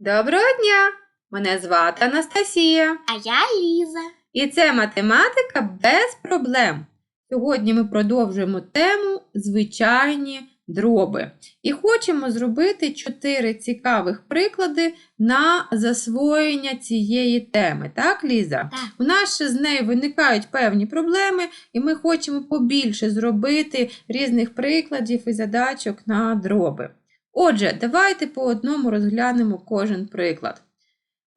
Доброго дня! Мене звати Анастасія. А я Ліза. І це математика без проблем. Сьогодні ми продовжуємо тему звичайні дроби. І хочемо зробити чотири цікавих приклади на засвоєння цієї теми. Так, Ліза? Так. У нас ще з нею виникають певні проблеми, і ми хочемо побільше зробити різних прикладів і задачок на дроби. Отже, давайте по одному розглянемо кожен приклад.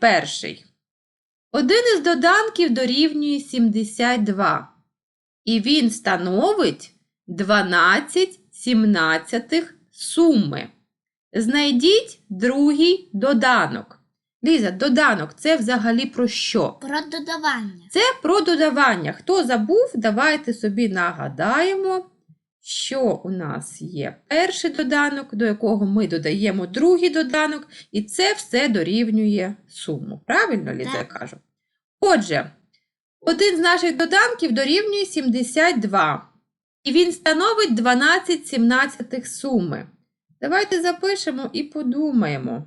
Перший. Один із доданків дорівнює 72. І він становить 12 сімнадцятих суми. Знайдіть другий доданок. Ліза, доданок це взагалі про що? Про додавання. Це про додавання. Хто забув, давайте собі нагадаємо, що у нас є перший доданок, до якого ми додаємо другий доданок, і це все дорівнює суму. Правильно, Ліза, я кажу? Отже, один з наших доданків дорівнює 72, і він становить 12 сімнадцятих суми. Давайте запишемо і подумаємо.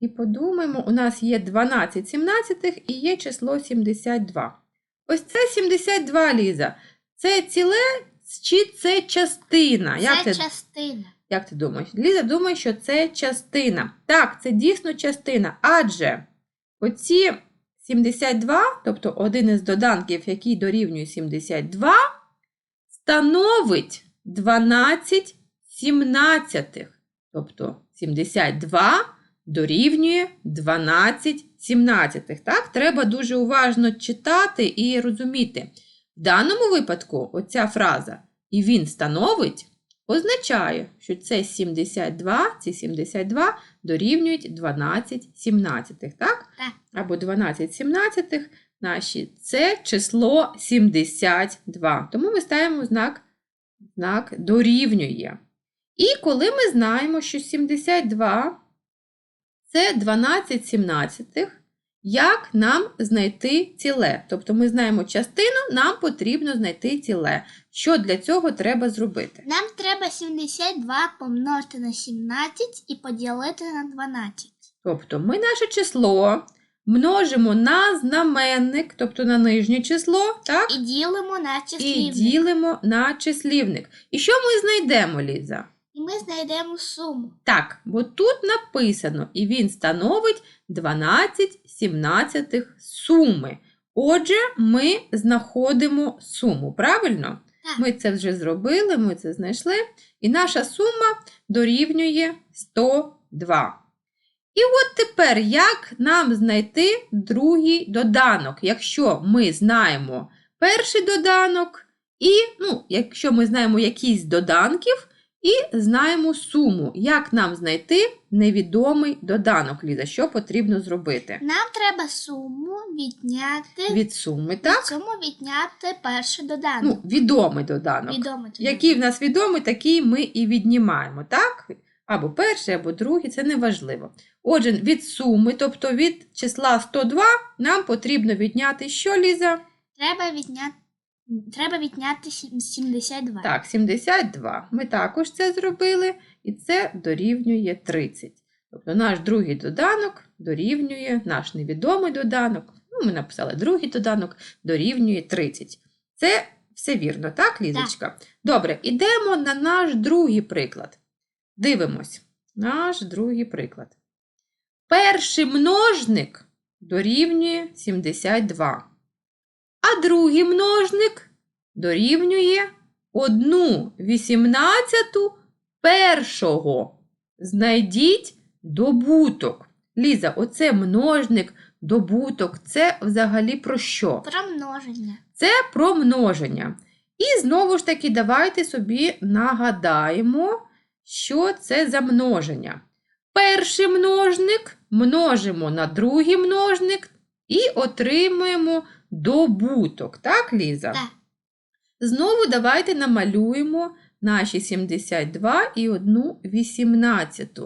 І подумаємо, у нас є 12 сімнадцятих і є число 72. Ось це 72, Ліза. Це ціле чи це частина? Як ти, частина. як ти думаєш? Ліза думає, що це частина. Так, це дійсно частина. Адже оці 72, тобто один із доданків, який дорівнює 72, становить 12 сімнадцятих. Тобто 72 дорівнює 12 сімнадцятих. Так, треба дуже уважно читати і розуміти. В даному випадку оця фраза і він становить означає, що це 72, ці 72 дорівнюють 12 сімнадцятих. Так? Так. Або 12 сімнадцятих наші це число 72. Тому ми ставимо знак, знак дорівнює. І коли ми знаємо, що 72 це 12 сімнадцятих, як нам знайти ціле? Тобто ми знаємо частину, нам потрібно знайти ціле. Що для цього треба зробити? Нам треба 72 помножити на 17 і поділити на 12. Тобто ми наше число множимо на знаменник, тобто на нижнє число, так? І ділимо на числівник. І ділимо на числівник. І що ми знайдемо, Ліза? І ми знайдемо суму. Так, бо тут написано, і він становить 12 сімнадцятих суми. Отже, ми знаходимо суму, правильно? Так. Ми це вже зробили, ми це знайшли, і наша сума дорівнює 102. І от тепер, як нам знайти другий доданок, якщо ми знаємо перший доданок, і ну, якщо ми знаємо якийсь з доданків, і знаємо суму. Як нам знайти невідомий доданок, Ліза? Що потрібно зробити? Нам треба суму відняти Від суми, від суму відняти перший доданок. Ну, відомий доданок. Відомий тоді. Який в нас відомий, такий ми і віднімаємо, так? Або перший, або другий, це не важливо. Отже, від суми, тобто від числа 102, нам потрібно відняти що, Ліза? Треба відняти. Треба відняти 72. Так, 72. Ми також це зробили, і це дорівнює 30. Тобто наш другий доданок дорівнює, наш невідомий доданок, ну, ми написали другий доданок, дорівнює 30. Це все вірно, так, Лізочка? Добре, ідемо на наш другий приклад. Дивимось. Наш другий приклад. Перший множник дорівнює 72. А другий множник дорівнює 1 вісімнадцяту першого. Знайдіть добуток. Ліза, оце множник, добуток. Це взагалі про що? Про множення. Це про множення. І знову ж таки, давайте собі нагадаємо, що це за множення. Перший множник множимо на другий множник і отримуємо добуток. Так, Ліза? Так. Знову давайте намалюємо наші 72 і 1 18.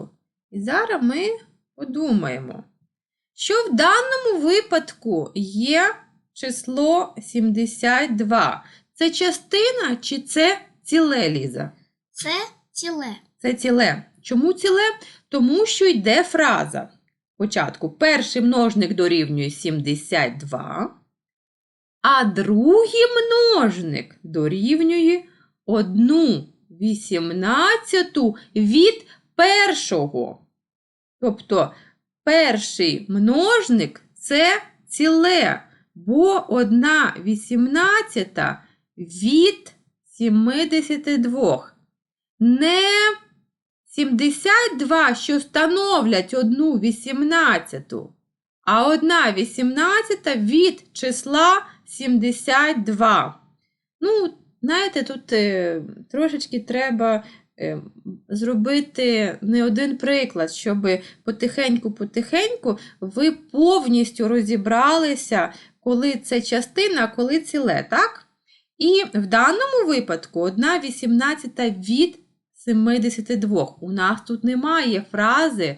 І зараз ми подумаємо, що в даному випадку є число 72. Це частина чи це ціле, Ліза? Це ціле. Це ціле. Чому ціле? Тому що йде фраза. Спочатку перший множник дорівнює 72, а другий множник дорівнює 1 вісімнадцяту від першого. Тобто перший множник це ціле, бо 1 вісімнадцята від 72. Не 72, що становлять 1 вісімнадцяту, а 1 вісімнадцята від числа 72. Ну, знаєте, тут е, трошечки треба е, зробити не один приклад, щоб потихеньку-потихеньку ви повністю розібралися, коли це частина, а коли ціле, так? І в даному випадку 1 вісімнадцята від 72. У нас тут немає фрази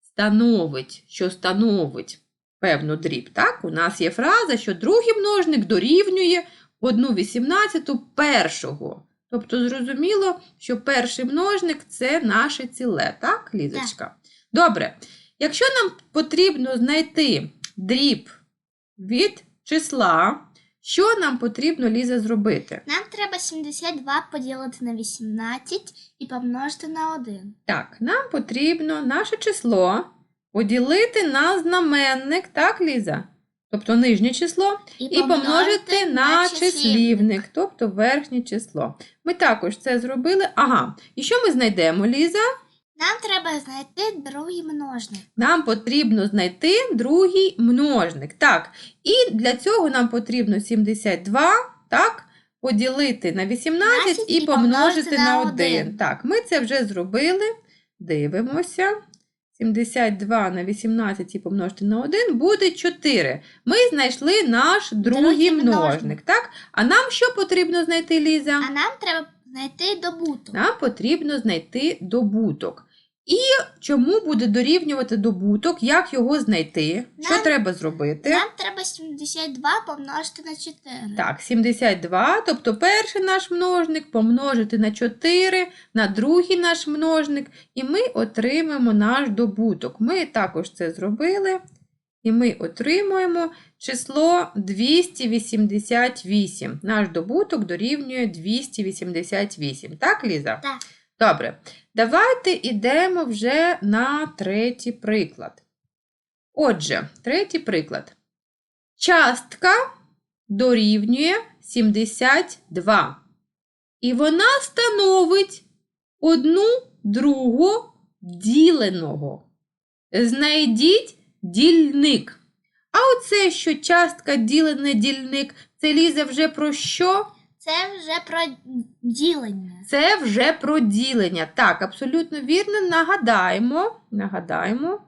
становить, що становить певну дріб. Так? У нас є фраза, що другий множник дорівнює 1 вісімнадцяту першого. Тобто зрозуміло, що перший множник це наше ціле, так, Лізочка? Добре. Якщо нам потрібно знайти дріб від числа, що нам потрібно, Ліза, зробити? Нам треба 72 поділити на 18 і помножити на 1. Так, нам потрібно наше число поділити на знаменник, так, Ліза? Тобто нижнє число, і помножити на числівник, тобто верхнє число. Ми також це зробили. Ага, і що ми знайдемо, Ліза? Нам треба знайти другий множник. Нам потрібно знайти другий множник. Так, і для цього нам потрібно 72, так, поділити на 18 і і помножити на на 1. один. Так, ми це вже зробили. Дивимося. 72 на 18 і помножити на 1 буде 4. Ми знайшли наш другий Другий множник, множник. так? А нам що потрібно знайти, Ліза? А нам треба знайти добуток. Нам потрібно знайти добуток. І чому буде дорівнювати добуток, як його знайти? Що треба зробити? Нам треба 72 помножити на 4. Так, 72, тобто перший наш множник помножити на 4, на другий наш множник, і ми отримаємо наш добуток. Ми також це зробили, і ми отримуємо число 288. Наш добуток дорівнює 288. Так, Ліза? Так. Добре. Давайте йдемо вже на третій приклад. Отже, третій приклад. Частка дорівнює 72. І вона становить одну другу діленого. Знайдіть дільник. А оце, що частка ділене дільник, це лізе вже про що? Це вже про ділення. Це вже про ділення. Так, абсолютно вірно. Нагадаємо, нагадаємо,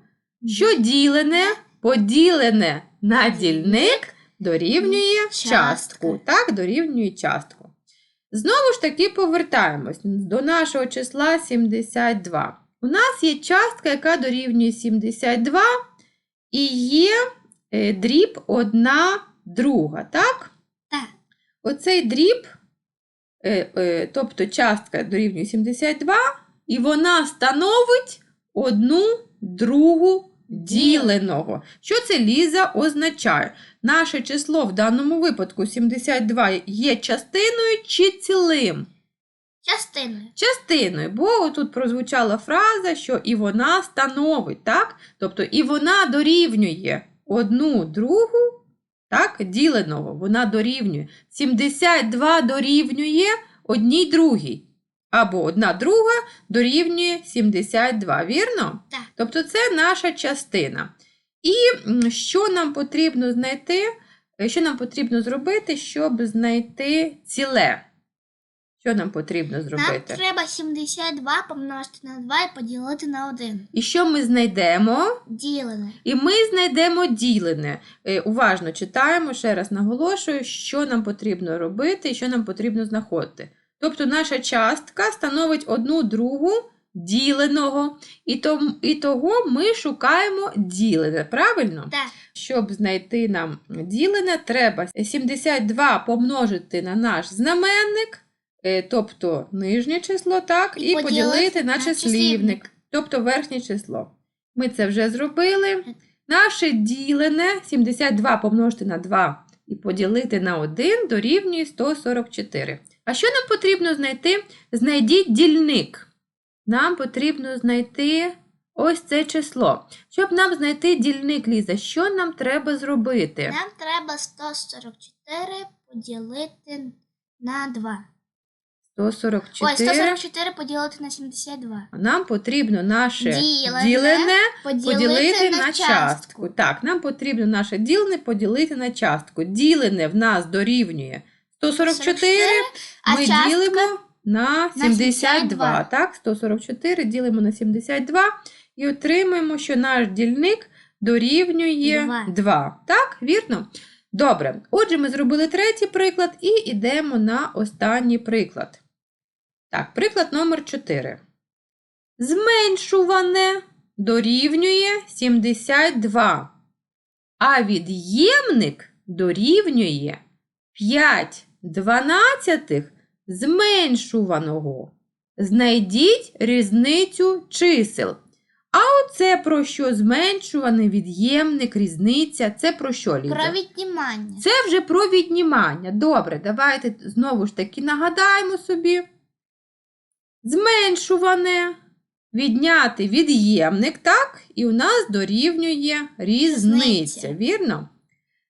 що ділене, поділене на дільник дорівнює частку. Так, дорівнює частку. Знову ж таки повертаємось до нашого числа 72. У нас є частка, яка дорівнює 72, і є е, дріб одна друга, так? Так. Оцей дріб, тобто частка дорівнює 72, і вона становить одну другу діленого. Що це Ліза означає? Наше число в даному випадку 72 є частиною чи цілим? Частиною. Частиною, бо тут прозвучала фраза, що і вона становить, так? Тобто і вона дорівнює одну другу, так, діленого, вона дорівнює. 72 дорівнює одній другій. Або одна друга дорівнює 72, вірно? Так. Тобто це наша частина. І що нам потрібно знайти, е, що нам потрібно зробити, щоб знайти ціле? Що нам потрібно Нам зробити? треба 72 помножити на 2 і поділити на 1. І що ми знайдемо? Ділене. І ми знайдемо ділене. Е, Уважно читаємо, ще раз наголошую, що нам потрібно робити і що нам потрібно знаходити. Тобто наша частка становить одну другу діленого, і, том, і того ми шукаємо ділене, правильно? Так. Щоб знайти нам ділене, треба 72 помножити на наш знаменник, тобто нижнє число, так, І і, поділити поділити на числівник. тобто верхнє число. Ми це вже зробили. Наше ділене 72 помножити на 2 і поділити на 1 дорівнює 144. А що нам потрібно знайти? Знайдіть дільник. Нам потрібно знайти ось це число. Щоб нам знайти дільник, Ліза, що нам треба зробити? Нам треба 144 поділити на 2. 144. Ой, 144 поділити на 72. Нам потрібно наше Ділене ділене Поділити, поділити на, на частку. частку. Так, нам потрібно наше ділене поділити на частку. Ділене в нас дорівнює 144, а ми частка ділимо на 72. 72. Так, 144 ділимо на 72 і отримаємо, що наш дільник дорівнює Два. 2. Так, вірно? Добре. Отже, ми зробили третій приклад і йдемо на останній приклад. Так, приклад номер 4. Зменшуване дорівнює 72, а від'ємник дорівнює 5 дванадцятих зменшуваного. Знайдіть різницю чисел. А оце про що зменшуваний від'ємник, різниця, це про що, Ліза? про віднімання. Це вже про віднімання. Добре, давайте знову ж таки нагадаємо собі. Зменшуване, відняти від'ємник, так? І у нас дорівнює різниця, вірно?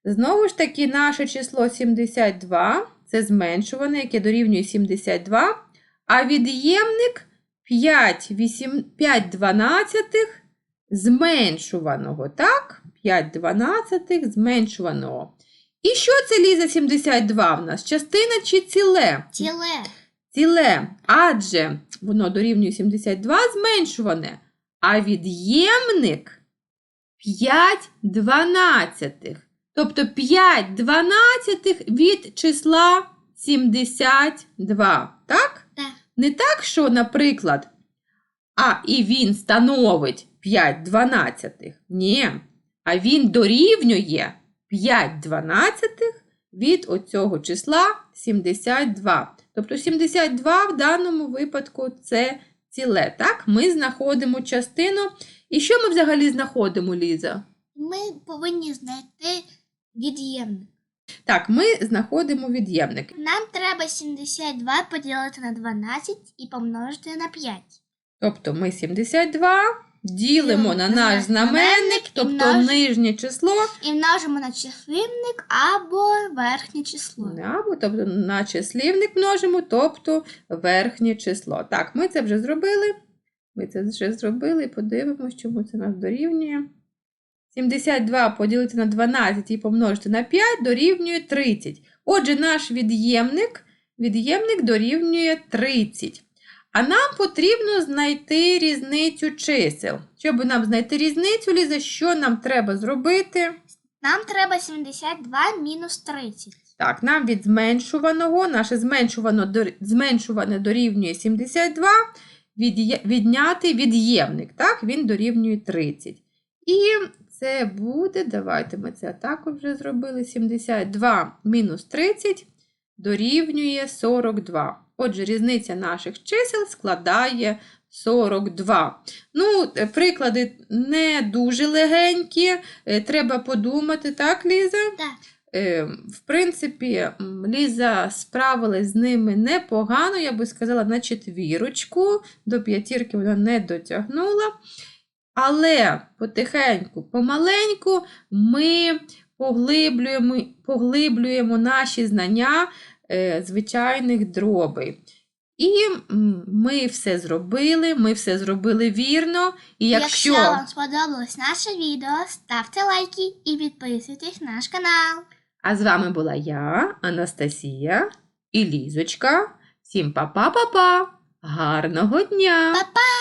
Знову ж таки, наше число 72 це зменшуване, яке дорівнює 72, а від'ємник 5, 8, 5 дванадцятих зменшуваного, так? 5 дванадцятих зменшуваного. І що це Ліза 72 в нас? Частина чи ціле? Ціле. Ціле, адже воно дорівнює 72 зменшуване, а від'ємник 5 дванадцятих. Тобто 5 дванадцятих від числа 72. Так? Так. Не так, що, наприклад, а і він становить 5 дванадцятих. Ні. А він дорівнює 5 дванадцятих від оцього числа 72. Тобто 72 в даному випадку це ціле. Так? Ми знаходимо частину. І що ми взагалі знаходимо, Ліза? Ми повинні знайти від'ємник. Так, ми знаходимо від'ємник. Нам треба 72 поділити на 12 і помножити на 5. Тобто ми 72 ділимо на на наш знаменник, тобто нижнє число, І множимо на числівник або верхнє число. або тобто на числівник множимо, тобто верхнє число. Так, ми це вже зробили. Ми це вже зробили і подивимось, чому це нас дорівнює. 72 поділити на 12 і помножити на 5 дорівнює 30. Отже, наш від'ємник, від'ємник дорівнює 30. А нам потрібно знайти різницю чисел. Щоб нам знайти різницю, Ліза, що нам треба зробити? Нам треба 72 мінус 30. Так, нам від зменшуваного, наше зменшувано, зменшуване дорівнює 72, від'є- відняти від'ємник, так, він дорівнює 30. І це буде, давайте ми це також вже зробили, 72 мінус 30 дорівнює 42. Отже, різниця наших чисел складає 42. Ну, е, приклади не дуже легенькі, е, треба подумати, так, Ліза? Так. Е, В принципі, Ліза справилась з ними непогано, я би сказала, на четвірочку. До п'ятірки вона не дотягнула. Але потихеньку, помаленьку ми поглиблюємо, поглиблюємо наші знання е, звичайних дробей. І ми все зробили, ми все зробили вірно. І якщо... Якщо вам сподобалось наше відео, ставте лайки і підписуйтесь на наш канал. А з вами була я, Анастасія і Лізочка. Всім па-па-па-па! Гарного дня! Па-па!